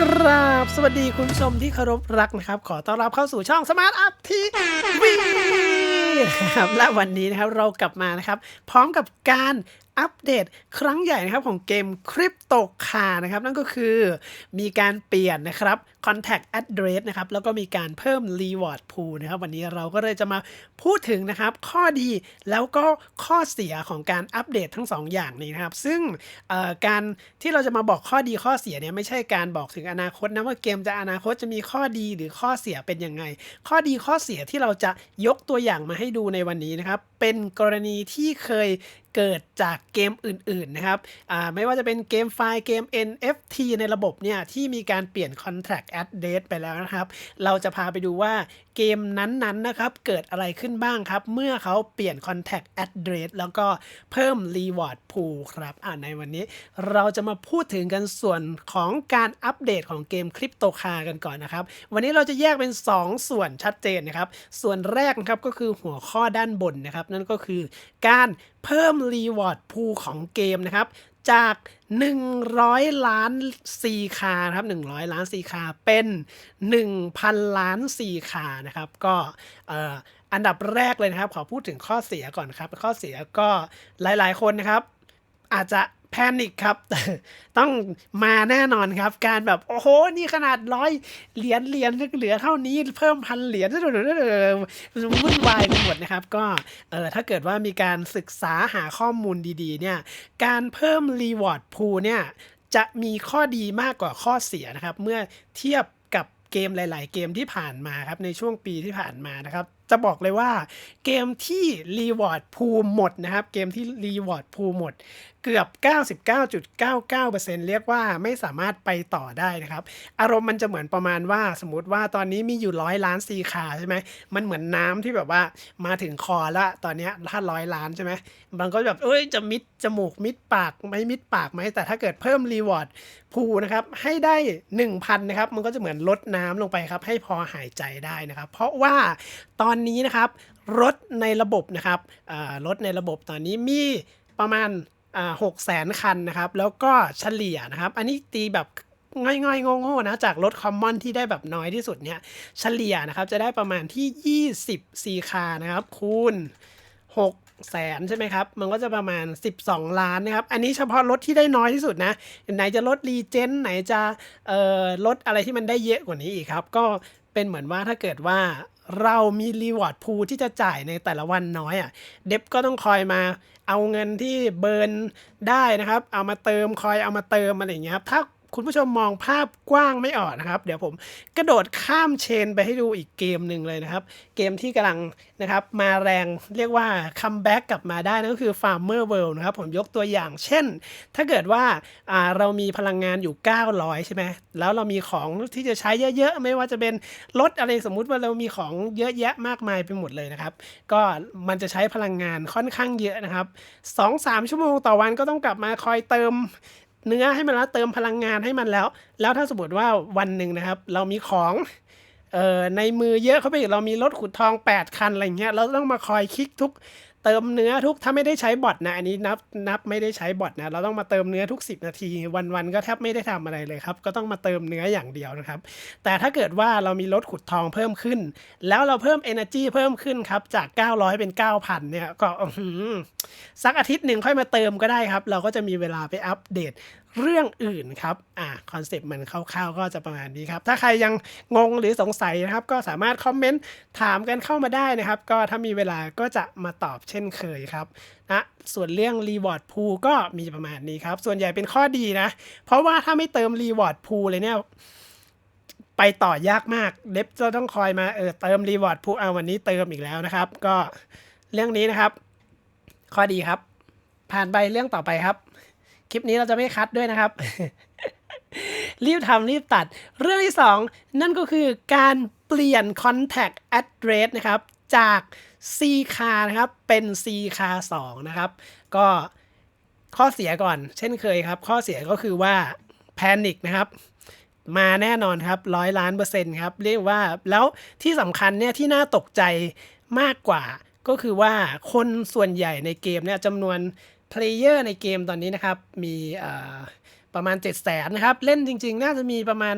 กราบสวัสดีคุณผู้ชมที่เคารพรักนะครับ ขอต้อนรับเข้าสู่ช่องสมาร์ทอัพทีวีครับและวันนี้นะครับเรากลับมานะครับ พร้อมกับการ อัปเดตครั้งใหญ่นะครับของเกมคริปโตคานะครับ นั่นก็คือมีการเปลี่ยนนะครับ contact address นะครับ แล้วก็มีการเพิ่ม reward pool นะครับ วันนี้เราก็เลยจะมาพูดถึงนะครับ ข้อดีแล้วก็ข้อเสียของการอัปเดตทั้งสองอย่างนี้นะครับ ซึ่งการที่เราจะมาบอกข้อดีข้อเสียเนี่ยไม่ใช่การบอกถึงอนาคตนะว่าเกมจะอนาคตจะมีข้อดีหรือข้อเสียเป็นยังไง ข้อดีข้อเสียที่เราจะยกตัวอย่างมาให้ดูในวันนี้นะครับ เป็นกรณีที่เคย เกิดจากเกมอื่นๆนะครับไม่ว่าจะเป็นเกมไฟล์เกม NFT ในระบบเนี่ยที่มีการเปลี่ยน contract address ไปแล้วนะครับ เราจะพาไปดูว่า เกมนั้นๆนะครับ เกิดอะไรขึ้นบ้างครับ เมื่อเขาเปลี่ยน contact address แล้วก็เพิ่ม reward pool ครับอ่าในวันนี้เราจะมาพูดถึงกันส่วนของการอัปเดตของเกมคริปโตคากันก่อนนะครับ วันนี้เราจะแยกเป็น 2 ส่วนชัดเจนนะครับ ส่วนแรกนะครับก็คือหัวข้อด้านบนนะครับ นั่นก็คือการเพิ่ม reward pool ของเกมนะครับ จาก 100 ล้าน 4 คาครับ 100 ล้าน 4 คา เป็น 1,000 ล้าน 4 คานะครับ ก็อันดับแรกเลยนะครับ ขอพูดถึงข้อเสียก่อนครับ ข้อเสียก็หลายๆ คนนะครับ อาจจะ พนิคครับ ต้องมาแน่นอนครับ การแบบ โอ้โห นี่ขนาดร้อยเหรียญเหรียญเหลือเท่านี้เพิ่มพันเหรียญวุ่นวายไปหมดนะครับ ก็เออถ้าเกิดว่ามีการศึกษาหาข้อมูลดีๆ เนี่ย การเพิ่ม reward pool เนี่ย จะมีข้อดีมากกว่าข้อเสียนะครับ เมื่อเทียบกับเกมหลาย ๆ เกมที่ผ่านมาครับในช่วงปีที่ผ่านมานะครับ จะบอกเลยว่าเกมที่ reward pool หมดนะครับ เกมที่ reward pool หมด เกือบ 99.99%เรียกว่าไม่สามารถไปต่อได้นะครับ อารมณ์มันจะเหมือนประมาณว่า สมมติว่าตอนนี้มีอยู่ร้อยล้านซีคาใช่ไหมมันเหมือนน้ำที่แบบว่ามาถึงคอละตอนนี้ถ้าร้อยล้านใช่ไหมมันก็แบบเอ้ยจะมิดจมูกมิดปากไม่มิดปากไหมแต่ถ้าเกิดเพิ่มรีวอร์ดพูนะครับให้ได้ 1,000นะครับมันก็จะเหมือนลดน้ำลงไปครับให้พอหายใจได้นะครับ เพราะว่าตอนอนนี้นะครับ รถในระบบนะครับรถในระบบตอนนี้มีประมาณหกแสนคันนะครับ แล้วก็เฉลี่ยนะครับ อันนี้ตีแบบง่อยๆโง่ๆนะ จากรถคอมมอนที่ได้แบบน้อยที่สุดเนี่ย เฉลี่ยนะครับ จะได้ประมาณที่ 20ซีคานะครับ คูณ6แสนใช่ไหมครับ มันก็จะประมาณ 12 ล้านนะครับ อันนี้เฉพาะรถที่ได้น้อยที่สุดนะ ไหนจะลดรีเจนไหนจะเอ่อลดอะไรที่มันได้เยอะกว่านี้อีกครับ ก็เป็นเหมือนว่าถ้าเกิดว่า เรามีรีวอร์ดพูที่จะจ่ายในแต่ละวันน้อยอะ่ะเดฟก็ต้องคอยมาเอาเงินที่เบิร์นได้นะครับ เอามาเติมคอยเอามาเติมอะไรอย่างเงี้ยครับถ้า คุณผู้ชมมองภาพกว้างไม่ออกนะครับ เดี๋ยวผมกระโดดข้ามเชนไปให้ดูอีกเกมหนึ่งเลยนะครับ เกมที่กำลังนะครับมาแรงเรียกว่าคัมแบ็กกลับมาได้นั่นก็คือ Farmer World นะครับ ผมยกตัวอย่างเช่น ถ้าเกิดว่าาเรามีพลังงานอยู่ 900 ใช่ไหมแล้วเรามีของที่จะใช้เยอะๆ ไม่ว่าจะเป็นรถอะไรสมมุติว่าเรามีของเยอะแยะมากมายไปหมดเลยนะครับ ก็มันจะใช้พลังงานค่อนข้างเยอะนะครับ2-3 ชั่วโมงต่อวันก็ต้องกลับมาคอยเติม เนื้อให้มันแล้วเติมพลังงานให้มันแล้ว แล้วถ้าสมมติว่าวันหนึ่งนะครับ เรามีของเอ่อในมือเยอะเข้าไปอีกเรามีรถขุดทอง 8 คันอะไรเงี้ยเราต้องมาคอยคลิกทุก เติมเนื้อทุกถ้าไม่ได้ใช้บอทนะ อันนี้นับนับไม่ได้ใช้บอทนะ เราต้องมาเติมเนื้อทุก 10 นาที วันๆก็แทบไม่ได้ทำอะไรเลยครับ ก็ต้องมาเติมเนื้ออย่างเดียวนะครับ แต่ถ้าเกิดว่าเรามีรถขุดทองเพิ่มขึ้น แล้วเราเพิ่ม energy เพิ่มขึ้นครับจาก 900 เป็น 9,000 เนี่ยก็สักอาทิตย์หนึ่งค่อยมาเติมก็ได้ครับ เราก็จะมีเวลาไปอัปเดต เรื่องอื่นครับ อ่าคอนเซปต์มันคร่าวๆ ก็จะประมาณนี้ครับ ถ้าใครยังงงหรือสงสัยนะครับ ก็สามารถคอมเมนต์ถามกันเข้ามาได้นะครับ ก็ถ้ามีเวลาก็จะมาตอบเช่นเคยครับนะส่วนเรื่อง Reward Pool ก็มีประมาณนี้ครับ ส่วนใหญ่เป็นข้อดีนะ เพราะว่าถ้าไม่เติม Reward Pool เลยเนี่ยไปต่อยากมาก เดฟจะต้องคอยมาเออเติม Reward Pool เอาวันนี้เติมอีกแล้วนะครับ ก็เรื่องนี้นะครับ ข้อดีครับ ผ่านไปเรื่องต่อไปครับ คลิปนี้เราจะไม่คัดด้วยนะครับ รีบทำรีบตัด เรื่องที่ 2 นั่นก็คือการเปลี่ยน contact address นะครับ จาก C คานะครับ เป็น C คา2นะครับ ก็ข้อเสียก่อน เช่นเคยครับ ข้อเสียก็คือว่า panic นะครับมาแน่นอนครับร้อยล้านเปอร์เซ็นต์ครับ เรียกว่าแล้วที่สำคัญเนี่ยที่น่าตกใจมากกว่า ก็คือว่าคนส่วนใหญ่ในเกมเนี่ยจำนวน เพลเยอร์ในเกมตอนนี้นะครับ มีประมาณ 7 0 0แสนนะครับ เล่นจริง ๆ น่าจะมีประมาณ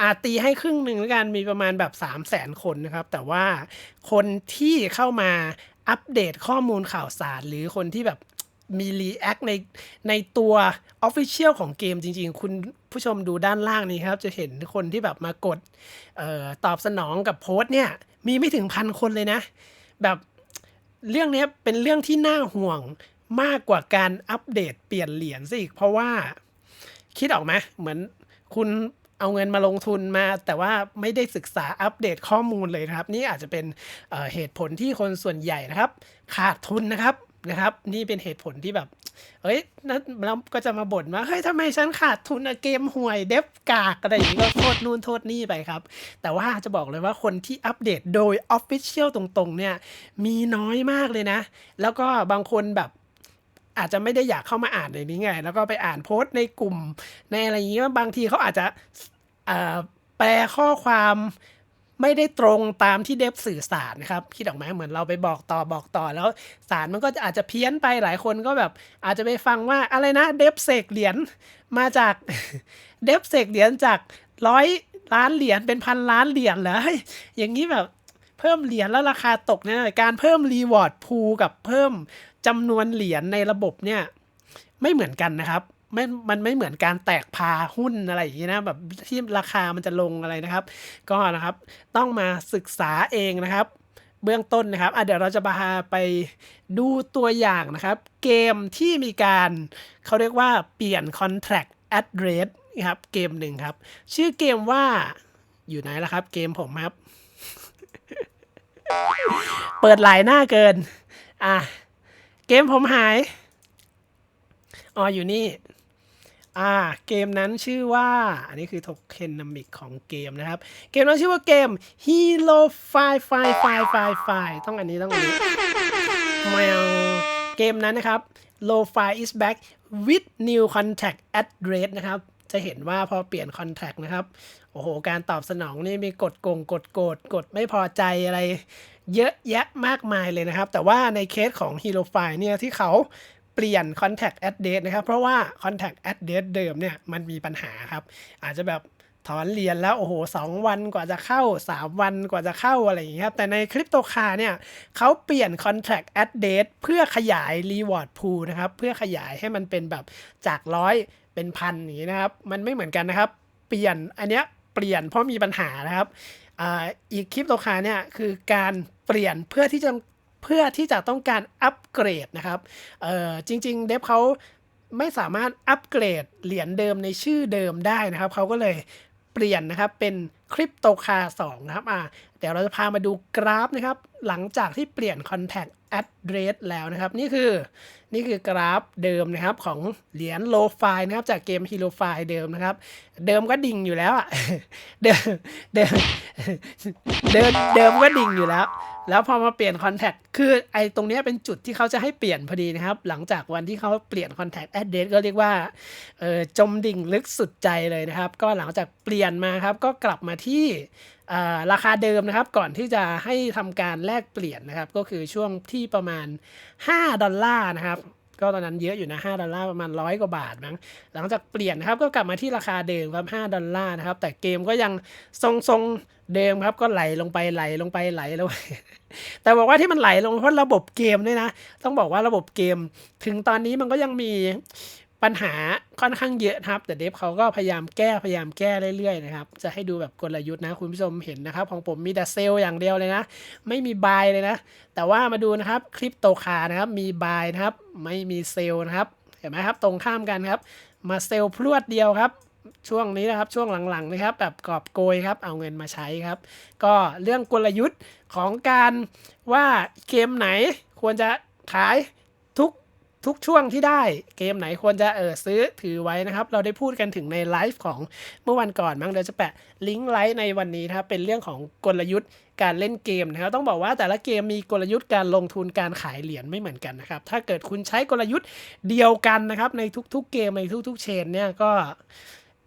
อาตีให้ครึ่งหนึ่งแล้วกันมีประมาณแบบ 3 0 0แสนคนนะครับ แต่ว่าคนที่เข้ามาอัปเดตข้อมูลข่าวสาร หรือคนที่แบบมีรีแอคในในตัว Official ของเกมจริง ๆ คุณผู้ชมดูด้านล่างนี้ครับ จะเห็นคนที่แบบมากดออตอบสนองกับโพสต์เนี่ย มีไม่ถึงพันคนเลยนะ แบบเรื่องนี้เป็นเรื่องที่น่าห่วง มากกว่าการอัปเดตเปลี่ยนเหรียญซะอีก เพราะว่าคิดออกไหมเหมือนคุณเอาเงินมาลงทุนมา แต่ว่าไม่ได้ศึกษาอัปเดตข้อมูลเลยนะครับ นี่อาจจะเป็นเเหตุผลที่คนส่วนใหญ่นะครับ ขาดทุนนะครับนะครับ นี่เป็นเหตุผลที่แบบเฮ้ยนั้นเราก็จะมาบ่นว่าเฮ้ยทำไมฉันขาดทุนเกมห่วยเดฟกากอะไรอย่างนี้ก็โทษนู่นโทษนี่ไปครับ แต่ว่าจะบอกเลยว่าคนที่อัปเดตโดย Official ตรงๆ เนี่ย มีน้อยมากเลยนะ แล้วก็บางคนแบบ อาจจะไม่ได้อยากเข้ามาอ่านในนี้ไง แล้วก็ไปอ่านโพสต์ในกลุ่ม ในอะไรอย่างนี้บางทีเขาอาจจะแปลข้อความไม่ได้ตรงตามที่เดฟสื่อสารนะครับคิดออกไหมเหมือนเราไปบอกต่อบอกต่อแล้วสารมันก็อาจจะเพี้ยนไปหลายคนก็แบบ อาจจะไปฟังว่าอะไรนะเดฟเสกเหรียญมาจากเดฟเสกเหรียญจากร้อยล้านเหรียญเป็นพันล้านเหรียญเหรออย่างนี้แบบเพิ่มเหรียญแล้วราคาตกเนี่ยการเพิ่มรีวอร์ดพูกับเพิ่ม จำนวนเหรียญในระบบเนี่ยไม่เหมือนกันนะครับไม่มันไม่เหมือนการแตกพาหุ้นอะไรอย่างนี้นะแบบที่ราคามันจะลงอะไรนะครับ ก็นะครับต้องมาศึกษาเองนะครับ เบื้องต้นนะครับอะเดี๋ยวเราจะพาไปดูตัวอย่างนะครับ เกมที่มีการเขาเรียกว่าเปลี่ยน contract address นะครับเกมหนึ่งครับ ชื่อเกมว่าอยู่ไหนล่ะครับ เกมผมครับ เปิดหลายหน้าเกิน อะ เกมผมหาย อ๋ออยู่นี่ อ่า เกมนั้นชื่อว่า อันนี้คือโทเค็นนามิกของเกมนะครับ เกมนั้นชื่อว่าเกม Hero ไฟไฟไฟไฟไฟต้องอันนี้ต้องอันนี้แมวเกมนั้นนะครับ Lo Fi is back with new contact address นะครับ จะเห็นว่าพอเปลี่ยนคอนแทคนะครับ โอ้โห การตอบสนองนี่มีกดโกงกดโกรธกดไม่พอใจอะไรเยอะแยะมากมายเลยนะครับ แต่ว่าในเคสของ Hero f i เนี่ยที่เขาเปลี่ยน contact address นะครับ เพราะว่า contact address เดิมเนี่ยมันมีปัญหาครับ อาจจะแบบ ถอนเหรียนแล้วโอ้โหสองวันกว่าจะเข้า 3 วันกว่าจะเข้าอะไรอย่างเงี้ยครับแต่ในคริปโตคาเนี่ยเขาเปลี่ยน contract address เพื่อขยาย reward pool นะครับเพื่อขยายให้มันเป็นแบบจากร้อยเป็นพันอย่างนี้นะครับ มันไม่เหมือนกันนะครับ เปลี่ยนอันเนี้ยเปลี่ยนเพราะมีปัญหานะครับออีกคริปโตคาเนี่ยคือการเปลี่ยนเพื่อที่จะเพื่อที่จะต้องการอัปเกรดนะครับเออจริง ๆ เดฟเขาไม่สามารถอัปเกรดเหรียญเดิมในชื่อเดิมได้นะครับ เขาก็เลย เปลี่ยนนะครับเป็นคริปโตคาร์2นะครับอ่าเดี๋ยวเราจะพามาดูกราฟนะครับ หลังจากที่เปลี่ยน Contact Address แล้วนะครับ นี่คือนี่คือกราฟเดิมนะครับของเหรียญโลไฟนะครับจากเกมฮีโรไฟเดิมนะครับ เดิมก็ดิ่งอยู่แล้วอะเดิมเดิมเดิมเดิมก็ดิ่งอยู่แล้ว แล้วพอมาเปลี่ยนคอนแทคคือไอ้ตรงนี้เป็นจุดที่เขาจะให้เปลี่ยนพอดีนะครับ หลังจากวันที่เขาเปลี่ยนคอนแทคแอดเดสก็เรียกว่าเออจมดิ่งลึกสุดใจเลยนะครับ ก็หลังจากเปลี่ยนมาครับก็กลับมาที่ราคาเดิมนะครับ ก่อนที่จะให้ทำการแลกเปลี่ยนนะครับ ก็คือช่วงที่ประมาณ5 ดอลลาร์นะครับ ก็ตอนนั้นเยอะอยู่นะ 5 ดอลลาร์ประมาณร้อยกว่าบาทมั้งหลังจากเปลี่ยนนะครับก็กลับมาที่ราคาเดิมครับ 5 ดอลลาร์นะครับ แต่เกมก็ยังทรงๆเดิมครับ ก็ไหลลงไปไหลลงไปไหลลงไปแต่บอกว่าที่มันไหลลงเพราะระบบเกมด้วยนะ ต้องบอกว่าระบบเกม ถึงตอนนี้มันก็ยังมี ปัญหาค่อนข้างเยอะครับ แต่เดฟเขาก็พยายามแก้พยายามแก้เรื่อยๆนะครับ จะให้ดูแบบกลยุทธ์นะ คุณผู้ชมเห็นนะครับ ของผมมีแต่เซลอย่างเดียวเลยนะ ไม่มีบายเลยนะ แต่ว่ามาดูนะครับคลิปโตคานะครับ มีบายนะครับ ไม่มีเซลนะครับ เห็นไหมครับ ตรงข้ามกันครับ มาเซลพรวดเดียวครับช่วงนี้นะครับช่วงหลังๆนะครับแบบกอบโกยครับเอาเงินมาใช้ครับ ก็เรื่องกลยุทธ์ของการว่าเกมไหนควรจะขาย ทุกช่วงที่ได้เกมไหนควรจะเออซื้อถือไว้นะครับ เราได้พูดกันถึงในไลฟ์ของเมื่อวันก่อนมั้งเดี๋ยวจะแปะลิงก์ไลฟ์ในวันนี้นะครับ เป็นเรื่องของกลยุทธ์การเล่นเกมนะครับ ต้องบอกว่าแต่ละเกมมีกลยุทธ์การลงทุนการขายเหรียญไม่เหมือนกันนะครับ ถ้าเกิดคุณใช้กลยุทธ์เดียวกันนะครับ ในทุกๆ เกมในทุกๆ เชนเนี่ยก็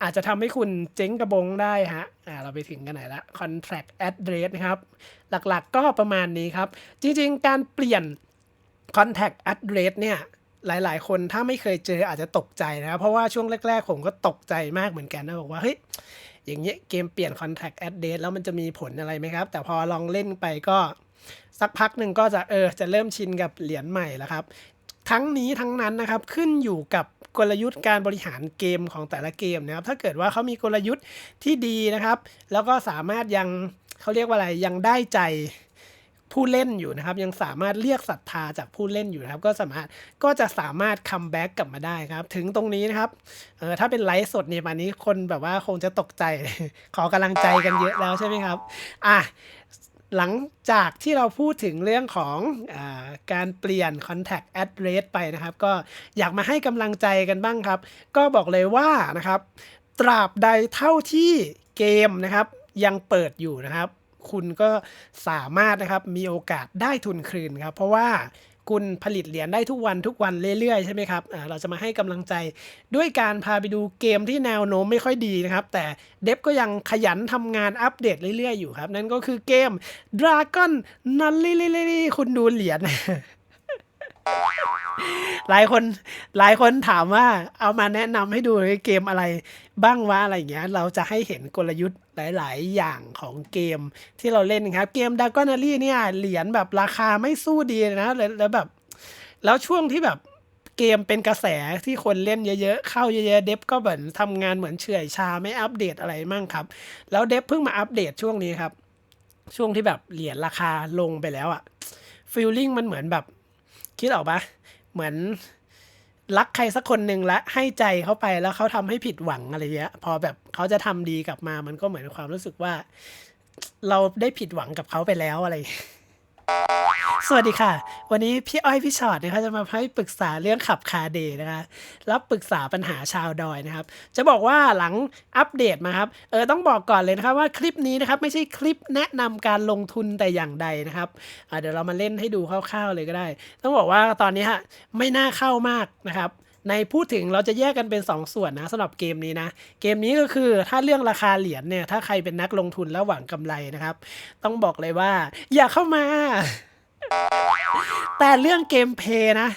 อาจจะทำให้คุณเจ๊งกระบงได้ฮะ อ่า เราไปถึงกันไหนละ contract address นะครับ หลักๆก็ประมาณนี้ครับ จริงๆ การเปลี่ยน contact address เนี่ย หลาย ๆ คนถ้าไม่เคยเจออาจจะตกใจนะครับเพราะว่าช่วงแรก ๆ ผมก็ตกใจมากเหมือนกันนะบอกว่าเฮ้ยอย่างเงี้ยเกมเปลี่ยน Contact address แล้วมันจะมีผลอะไรไหมครับ แต่พอลองเล่นไปก็สักพักหนึ่งก็จะเออจะเริ่มชินกับเหรียญใหม่แล้วครับ ทั้งนี้ทั้งนั้นนะครับขึ้นอยู่กับกลยุทธ์การบริหารเกมของแต่ละเกมนะครับ ถ้าเกิดว่าเขามีกลยุทธ์ที่ดีนะครับ แล้วก็สามารถยังเขาเรียกว่าอะไรยังได้ใจ ผู้เล่นอยู่นะครับ ยังสามารถเรียกศรัทธาจากผู้เล่นอยู่นะครับ ก็สามารถก็จะสามารถคัมแบ็กกลับมาได้ครับ ถึงตรงนี้นะครับเออถ้าเป็นไลฟ์สดเนี่ยวันนี้คนแบบว่าคงจะตกใจ ขอกำลังใจกันเยอะแล้วใช่ไหมครับอะหลังจากที่เราพูดถึงเรื่องของอการเปลี่ยน contact address ไปนะครับ ก็อยากมาให้กำลังใจกันบ้างครับ ก็บอกเลยว่านะครับ ตราบใดเท่าที่เกมนะครับ ยังเปิดอยู่นะครับ คุณก็สามารถนะครับมีโอกาสได้ทุนคืนครับเพราะว่าคุณผลิตเหรียญได้ทุกวันทุกวันเรื่อยๆใช่ไหมครับเราจะมาให้กำลังใจด้วยการพาไปดูเกมที่แนวโน้มไม่ค่อยดีนะครับ แต่เดฟก็ยังขยันทำงานอัปเดตเรื่อยๆอยู่ครับ นั่นก็คือเกม Dragon นั่นลี่ลี่คุณดูเหรียญ หลายคนหลายคนถามว่าเอามาแนะนำให้ดูเกมอะไรบ้างวะอะไรอย่างเงี้ย เราจะให้เห็นกลยุทธ์หลาย ๆ อย่างของเกมที่เราเล่นครับ เกมดากอนารีเนี่ยเหรียญแบบราคาไม่สู้ดีนะแล้วแบบ แล้วช่วงที่แบบเกมเป็นกระแสที่คนเล่นเยอะ ๆ เข้าเยอะ ๆ เดฟก็เหมือนทำงานเหมือนเฉื่อยชาไม่อัปเดตอะไรมั่งครับ แล้วเดฟเพิ่งมาอัปเดตช่วงนี้ครับ ช่วงที่แบบเหรียญราคาลงไปแล้วอะฟีลลิ่งมันเหมือนแบบ คิดออกปะเหมือนรักใครสักคนหนึ่งและให้ใจเขาไปแล้วเขาทำให้ผิดหวังอะไรเงี้ย พอแบบเขาจะทำดีกลับมามันก็เหมือนความรู้สึกว่า เราได้ผิดหวังกับเขาไปแล้วอะไร สวัสดีค่ะ วันนี้พี่อ้อยพี่ชอตนะคะจะมาให้ปรึกษาเรื่องขับคาเดย์นะคะรับปรึกษาปัญหาชาวดอยนะครับ จะบอกว่าหลังอัปเดตมาครับเออต้องบอกก่อนเลยนะครับว่าคลิปนี้นะครับไม่ใช่คลิปแนะนำการลงทุนแต่อย่างใดนะครับเดี๋ยวเรามาเล่นให้ดูคร่าวๆเลยก็ได้ ต้องบอกว่าตอนนี้ฮะไม่น่าเข้ามากนะครับ ในพูดถึงเราจะแยกกันเป็น2สส่วนนะสำหรับเกมนี้นะ เกมนี้ก็คือถ้าเรื่องราคาเหรียญเนี่ยถ้าใครเป็นนักลงทุนแล้วหวังกำไรนะครับ ต้องบอกเลยว่า อย่าเข้ามา แต่เรื่องเกมเพย์นะ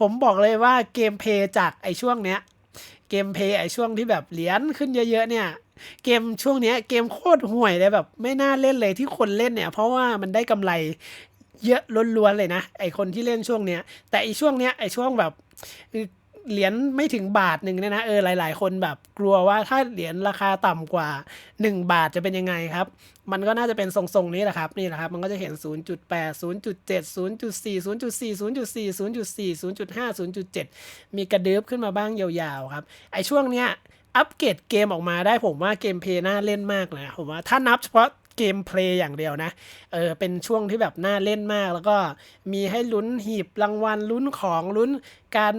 ผมบอกเลยว่าเกมเพย์จากไอช่วงเนี้ยเกมเพย์ไอช่วงที่แบบเหรียญขึ้นเยอะๆเนี่ยเกมช่วงเนี้ยเกมโคตรห่วยเลยแบบ ไม่น่าเล่นเลยที่คนเล่นเนี่ย เพราะว่ามันได้กำไรเยอะล้วนๆเลยนะ ไอคนที่เล่นช่วงเนี้ย แต่ไอช่วงเนี้ยไอช่วงแบบ เหรียญไม่ถึงบาทหนึ่งเนี่ยนะเออหลาย ๆ คนแบบกลัวว่าถ้าเหรียญราคาต่ำกว่า 1 บาทจะเป็นยังไงครับ มันก็น่าจะเป็นทรงๆนี้แหละครับนี่แหละครับมันก็จะเห็น 0.8 0.7 0.4 0.4 0.4 0.4 0.5 0.7 มีกระดึบขึ้นมาบ้างยาวๆครับไอช่วงเนี้ยอัปเกรดเกมออกมาได้ผมว่าเกมเพย์น่าเล่นมากเลยผมว่าถ้านับเฉพาะ เกมเพลย์อย่างเดียวนะ เออ เป็นช่วงที่แบบน่าเล่นมาก แล้วก็มีให้ลุ้นหีบรางวัลลุ้นของลุ้นการ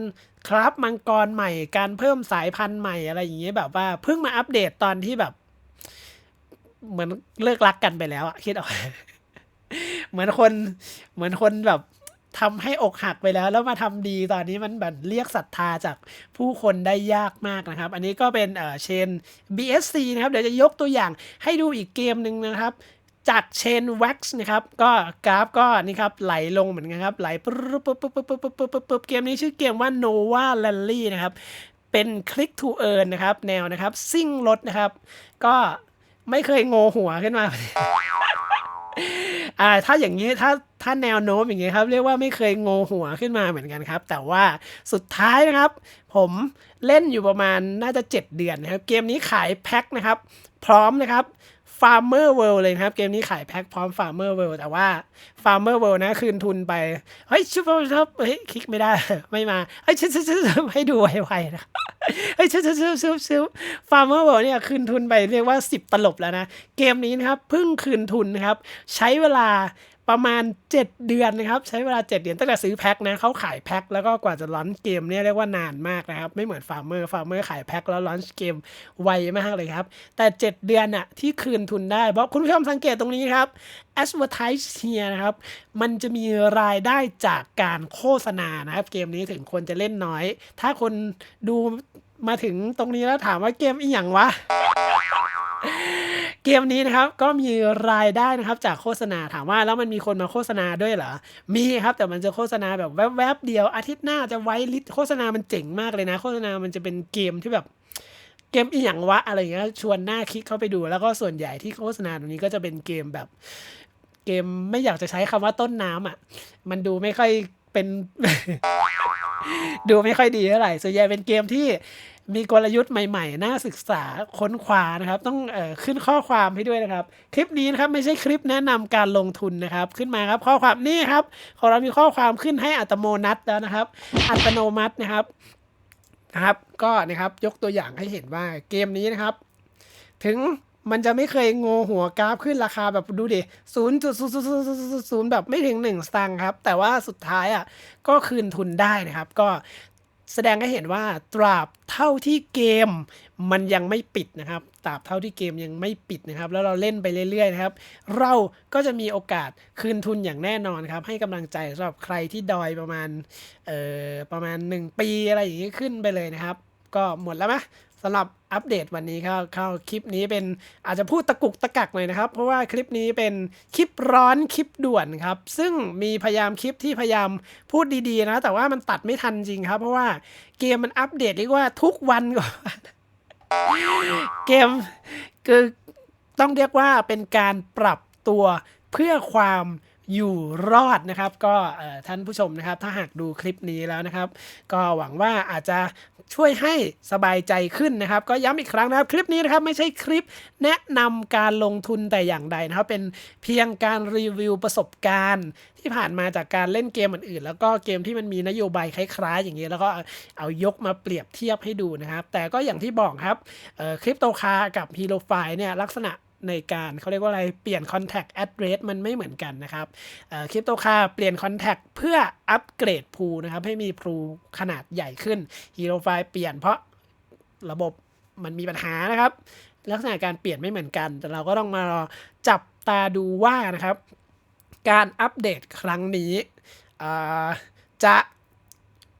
ครับมังกรใหม่ การเพิ่มสายพันธุ์ใหม่อะไรอย่างเงี้ยแบบว่าเพิ่งมาอัปเดตตอนที่แบบ เหมือนเลิกรักกันไปแล้วอะคิดออกเหมือนคนเหมือนคนแบบ ทำให้อกหักไปแล้ว แล้วมาทำดีตอนนี้มันแบบเรียกศรัทธาจากผู้คนได้ยากมากนะครับ อันนี้ก็เป็นเอ่อเชน BSC นะครับ เดี๋ยวจะยกตัวอย่างให้ดูอีกเกมหนึ่งนะครับจากเชนแว็กซ์นะครับก็กราฟก็นี่ครับไหลลงเหมือนกันครับ ไหลปุ๊บปุ๊บปุ๊บปุ๊บปุ๊บปุ๊บปุ๊บปุ๊บเกมนี้ชื่อเกมว่า Nova Rally นะครับ เป็นคลิก to earn นะครับ แนวนะครับ ซิ่งรถนะครับ ก็ไม่เคยโงหัวขึ้นมา อ่าถ้าอย่างนี้ถ้าถ้าแนวโน้มอย่างนี้ครับ เรียกว่าไม่เคยงงหัวขึ้นมาเหมือนกันครับ แต่ว่าสุดท้ายนะครับ ผมเล่นอยู่ประมาณน่าจะ 7 เดือนนะครับ เกมนี้ขายแพ็คนะครับ พร้อมนะครับ Farmer World เลยครับ เกมนี้ขายแพ็คพร้อม Farmer World แต่ว่า Farmer World นะคืนทุนไป เฮ้ยชุบชุบเฮ้ยคลิกไม่ได้ ไม่มา เฮ้ยชุบชุบชุบให้ดูไวๆนะเฮ้ยชุบชุบชุบชุบชุบ Farmer World เนี่ยคืนทุนไปเรียกว่า 10 ตลบแล้วนะ เกมนี้นะครับเพิ่งคืนทุนนะครับ ใช้เวลา ประมาณ 7 เดือนนะครับ ใช้เวลา 7 เดือนตั้งแต่ซื้อแพ็คนะเขาขายแพ็คแล้วก็กว่าจะลอนเกมเนี่ยเรียกว่านานมากนะครับ ไม่เหมือนฟาร์มเมอร์ฟาร์มเมอร์ขายแพ็คแล้วลอนเกมไวมากเลยครับ แต่ 7 เดือนอะที่คืนทุนได้ เพราะคุณผู้ชมสังเกตตรงนี้ครับ advertise เ e นะครับ มันจะมีรายได้จากการโฆษณานะครับ เกมนี้ถึงคนจะเล่นน้อย ถ้าคนดูมาถึงตรงนี้แล้วถามว่าเกมอีหยังวะ เกมนี้นะครับก็มีรายได้นะครับจากโฆษณาถามว่าแล้วมันมีคนมาโฆษณาด้วยเหรอ มีครับแต่มันจะโฆษณาแบบแวบๆเดียวอาทิตย์หน้าจะไว้ลิสโฆษณามันเจ๋งมากเลยนะ โฆษณามันจะเป็นเกมที่แบบเกมอีหยังวะอะไรเงี้ยชวนหน้าคลิกเข้าไปดู แล้วก็ส่วนใหญ่ที่โฆษณาตรงนี้ก็จะเป็นเกมแบบเกมไม่อยากจะใช้คำว่าต้นน้ำอะ มันดูไม่ค่อย เป็น ดูไม่ค่อยดีเท่าไหร่ส่วนใหญ่เป็นเกมที่มีกลยุทธ์ใหม่ๆ น่าศึกษาค้นคว้านะครับ ต้องออขึ้นข้อความให้ด้วยนะครับ คลิปนี้นะครับไม่ใช่คลิปแนะนำการลงทุนนะครับ ขึ้นมาครับข้อความนี่ครับของเรามีข้อความขึ้นให้อัตโนมัติแล้วนะครับ อัตโนมัตินะครับนะครับ ก็นะครับยกตัวอย่างให้เห็นว่าเกมนี้นะครับ ถึง มันจะไม่เคยโงหัวกราฟขึ้นราคาแบบดูดิศูนย์จุดศูนย์ศูนย์แบบไม่ถึงหนึ่งสตางค์ครับ แต่ว่าสุดท้ายอะก็คืนทุนได้นะครับ ก็แสดงให้เห็นว่าตราบเท่าที่เกมมันยังไม่ปิดนะครับ ตราบเท่าที่เกมยังไม่ปิดนะครับ แล้วเราเล่นไปเรื่อยๆนะครับ เราก็จะมีโอกาสคืนทุนอย่างแน่นอนครับ ให้กำลังใจสำหรับใครที่ดอยประมาณเอ่อประมาณ 1 ปีอะไรอย่างนี้ขึ้นไปเลยนะครับ ก็หมดแล้วไหม สำหรับอัปเดตวันนี้ครับเข้าคลิปนี้เป็นอาจจะพูดตะกุกตะกักหน่อยนะครับ เพราะว่าคลิปนี้เป็นคลิปร้อนคลิปด่วนครับ ซึ่งมีพยายามคลิปที่พยายามพูดดีๆนะ แต่ว่ามันตัดไม่ทันจริงครับ เพราะว่าเกมมันอัปเดตเรียกว่าทุกวันก่อนเกมคือต้องเรียกว่าเป็นการปรับตัวเพื่อความ อยู่รอดนะครับ ก็ท่านผู้ชมนะครับ ถ้าหากดูคลิปนี้แล้วนะครับ ก็หวังว่าอาจจะช่วยให้สบายใจขึ้นนะครับ ก็ย้ำอีกครั้งนะครับ คลิปนี้นะครับไม่ใช่คลิปแนะนำการลงทุนแต่อย่างใดนะครับ เป็นเพียงการรีวิวประสบการณ์ที่ผ่านมาจากการเล่นเกมอื่นๆ แล้วก็เกมที่มันมีนโยบายคล้ายๆ อย่างนี้แล้วก็เอายกมาเปรียบเทียบให้ดูนะครับ แต่ก็อย่างที่บอกครับคริปโตคากับฮีโรไฟเนี่ยลักษณะ ในการเขาเรียกว่าอะไรเปลี่ยน Contact Address มันไม่เหมือนกันนะครับคริปโตคาเปลี่ยน Contact เพื่ออัปเกรดพูนะครับให้มีพูขนาดใหญ่ขึ้น Hero f i เปลี่ยนเพราะระบบมันมีปัญหานะครับ ลักษณะการเปลี่ยนไม่เหมือนกัน แต่เราก็ต้องมารอจับตาดูว่านะครับ การอัปเดตครั้งนี้จะ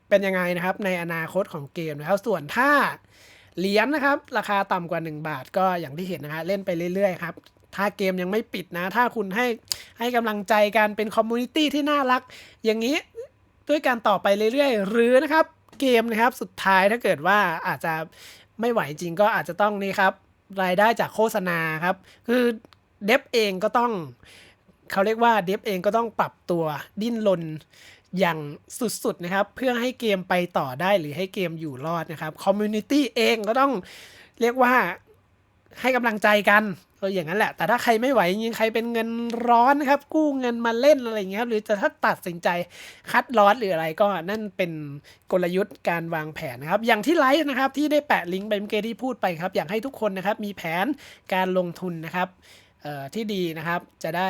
เป็นยังไงนะครับในอนาคตของเกมนะครับ ส่วนถ้า เหรียญนะครับ ราคาต่ำกว่า 1 บาทก็อย่างที่เห็นนะฮะเล่นไปเรื่อยๆครับถ้าเกมยังไม่ปิดนะ ถ้าคุณให้ให้กำลังใจกันเป็นคอมมูนิตี้ที่น่ารัก อย่างนี้ด้วยการต่อไปเรื่อยๆ หรือนะครับเกมนะครับสุดท้ายถ้าเกิดว่าอาจจะไม่ไหวจริงก็อาจจะต้องนี่ครับรายได้จากโฆษณาครับ คือเดฟเองก็ต้องเขาเรียกว่าเดฟเองก็ต้องปรับตัวดิ้นรนอย่างสุดๆนะครับ เพื่อให้เกมไปต่อได้หรือให้เกมอยู่รอดนะครับคอมมูนิตี้เองก็ต้องเรียกว่าให้กำลังใจกันก็อย่างนั้นแหละ แต่ถ้าใครไม่ไหวยิงใครเป็นเงินร้อนนะครับ กู้เงินมาเล่นอะไรอย่างเงี้ยหรือจะถ้าตัดสินใจคัดลอสหรืออะไรก็นั่นเป็นกลยุทธ์การวางแผนนะครับ อย่างที่ไลฟ์นะครับที่ได้แปะลิงก์ไปเมื่อกี้ที่พูดไปครับ อยากให้ทุกคนนะครับมีแผนการลงทุนนะครับที่ดีนะครับจะได้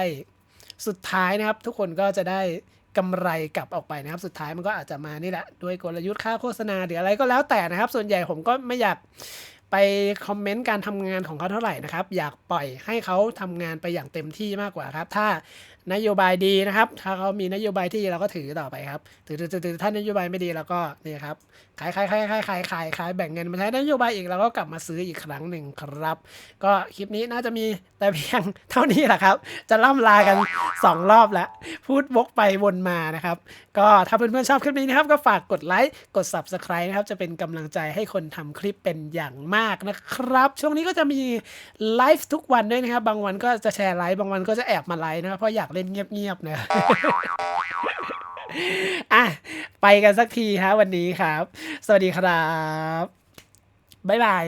สุดท้ายนะครับ ทุกคนก็จะได้ กำไรกลับออกไปนะครับ สุดท้ายมันก็อาจจะมานี่แหละด้วยกลยุทธ์ค่าโฆษณาหรืออะไรก็แล้วแต่นะครับ ส่วนใหญ่ผมก็ไม่อยากไปคอมเมนต์การทำงานของเขาเท่าไหร่นะครับ อยากปล่อยให้เขาทำงานไปอย่างเต็มที่มากกว่าครับ ถ้า นโยบายดีนะครับ ถ้าเขามีนโยบายที่เราก็ถือต่อไปครับ ถือถือถือถ้านโยบายไม่ดีเราก็นี่ครับขายขายขายขายขายขายขายแบ่งเงินมาใช้นโยบายอีกเราก็กลับมาซื้ออีกครั้งหนึ่งครับ ก็คลิปนี้น่าจะมีแต่เพียงเท่านี้แหละครับ จะล่ำลากัน 2 รอบแล้ว พูดวกไปวนมานะครับ ก็ถ้าเพื่อนๆชอบคลิปนี้นะครับ ก็ฝากกดไลค์กด Subscribe นะครับ จะเป็นกำลังใจให้คนทำคลิปเป็นอย่างมากนะครับ ช่วงนี้ก็จะมีไลฟ์ทุกวันด้วยนะครับ บางวันก็จะแชร์ไลฟ์บางวันก็จะแอบมาไลฟ์นะครับเพราะอยากเล่นเงียบๆนะอะไปกันสักทีฮะวันนี้ครับ สวัสดีครับ บ๊ายบาย